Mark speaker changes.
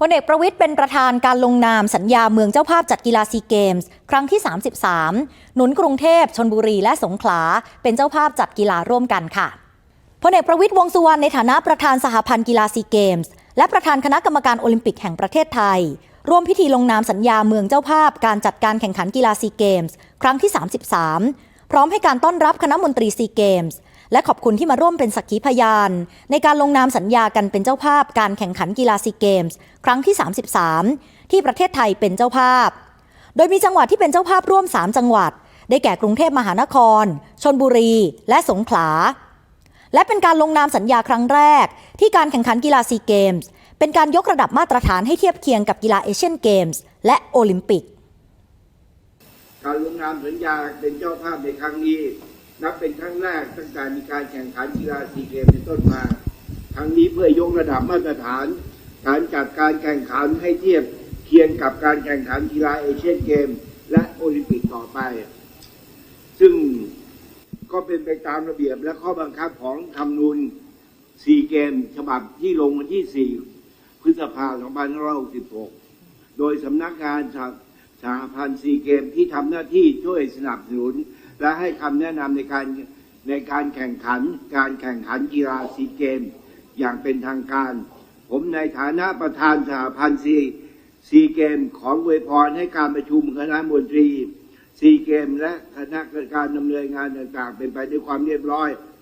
Speaker 1: พลเอกประวิทย์เป็นประธานการลงนามสัญญาเมืองเจ้าภาพจัดกีฬาซีเกมส์ครั้งที่ 33 หนุนกรุงเทพชนบุรีและสงขลา เป็นเจ้าภาพจัดกีฬาร่วมกันค่ะพลเอกประวิทย์วงสุวรรณในฐานะประธานสหพันธ์กีฬาซีเกมส์และประธานคณะกรรมการโอลิมปิกแห่งประเทศไทย ร่วมพิธีลงนามสัญญาเมืองเจ้าภาพการจัดการแข่งขันกีฬาซีเกมส์ครั้งที่ 33 พร้อมให้การต้อนรับคณะมนตรีซีเกมส์ และขอบคุณที่มาร่วมเป็นสักขีพยาน ในการลงนามสัญญากันเป็นเจ้าภาพการแข่งขันกีฬาซีเกมส์ครั้งที่ 33 ที่ประเทศไทยเป็นเจ้าภาพ โดยมีจังหวัดที่เป็นเจ้าภาพร่วม 3 จังหวัด ได้แก่กรุงเทพมหานคร ชนบุรี และสงขลา และเป็นการลงนามสัญญาครั้งแรก ที่การแข่งขันกีฬาซีเกมส์เป็นการยกระดับมาตรฐานให้เทียบเคียงกับกีฬาเอเชียนเกมส์และโอลิมปิก
Speaker 2: การลงนามสัญญาเป็นเจ้าภาพในครั้งนี้นับเป็น แรกตั้งแต่มีการแข่งขันกีฬาซีเกมเป็นต้นมาครั้งนี้เพื่อยกระดับมาตรฐาน การจัดการแข่งขันให้เทียบเคียงกับการแข่งขันกีฬาเอเชียนเกม และโอลิมปิกต่อไป ซึ่งก็เป็นไปตามระเบียบและข้อบังคับของธรรมนูญซีเกม ฉบับที่ลงวันที่ 4 พฤษภาคม 2566 โดยสำนักงานสหสหพันธ์ซีเกมที่ทำหน้าที่ช่วยสนับสนุน และให้คำแนะนำในการ ในการแข่งขันการแข่งขันกีฬาซีเกม อย่างเป็นทางการ ผมในฐานะประธานสหพันธ์ซีซีเกมขออวยพรให้การประชุมคณะมนตรีซีเกมและคณะกรรมการดำเนินงานต่างๆ เป็นไปด้วยความเรียบร้อย